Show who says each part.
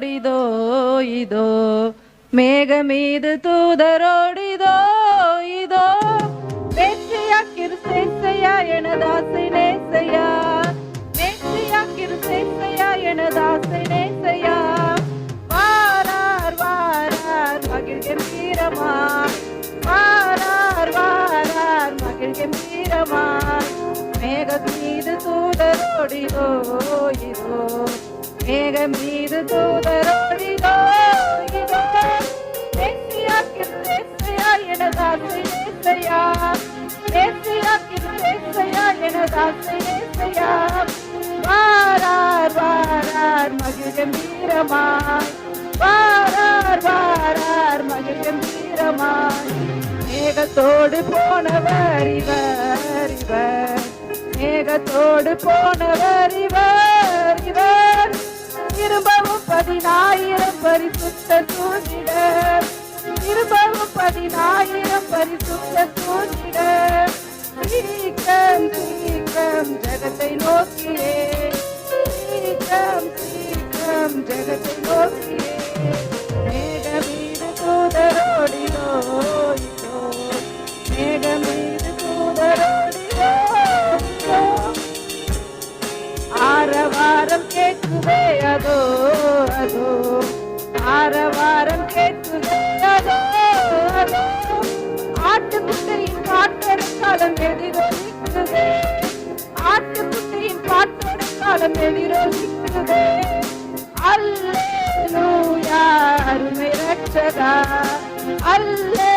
Speaker 1: தூதரோடிதோ இதோ. மேக மீது தூதரோடிதோ இதோ. வெற்றியா கிருசேசையா எனதாசை நேசையா. வெற்றியா கிருசேசையா எனதாசை நேசையா. வாரார் வாரார் மகிழ் கம்பீரமா வாரார் வாரார் மகிழ் கம்பீரமா மேக மீது தூதரோடிதோ இதோ. மேகம் மீது தூதரோடிதோ இதோ மேசியா கிருசேசையா எனதாசை நேசையா மேசியா கிருசேசையா எனதாசை நேசையா வாரார் வாரார் மகிழ் கம்பீரமாய் வாரார் வாரார் மகிழ் கம்பீரமாய் மேகத்தோடு போனவர் இவர் இவர். மேகத்தோடு போனவர் இவர். பரிசுத்த தூண்டிட திரும்பவும் பதினாயிரம் பரிசுத்த தூண்டிட சீக்கம் சீக்கிரம் ஜகத்தை நோக்கியே. சீக்கம் சீக்கம் ஜகத்தை நோக்கியே. மேகமீது தூதரோடிதோ இதோ மேகமீது தூதரோடிதோ இதோ ஆரவாரம் கேட்குவே அதோ. பாட்டொரு காலம் எதிரொலிக்குதே ஆட்டுக்குட்டையின் பாட்டொரு காலம் எதிரொலிக்குதே அல்லேலூயா அருமை ரட்சகா அல்லேலூயா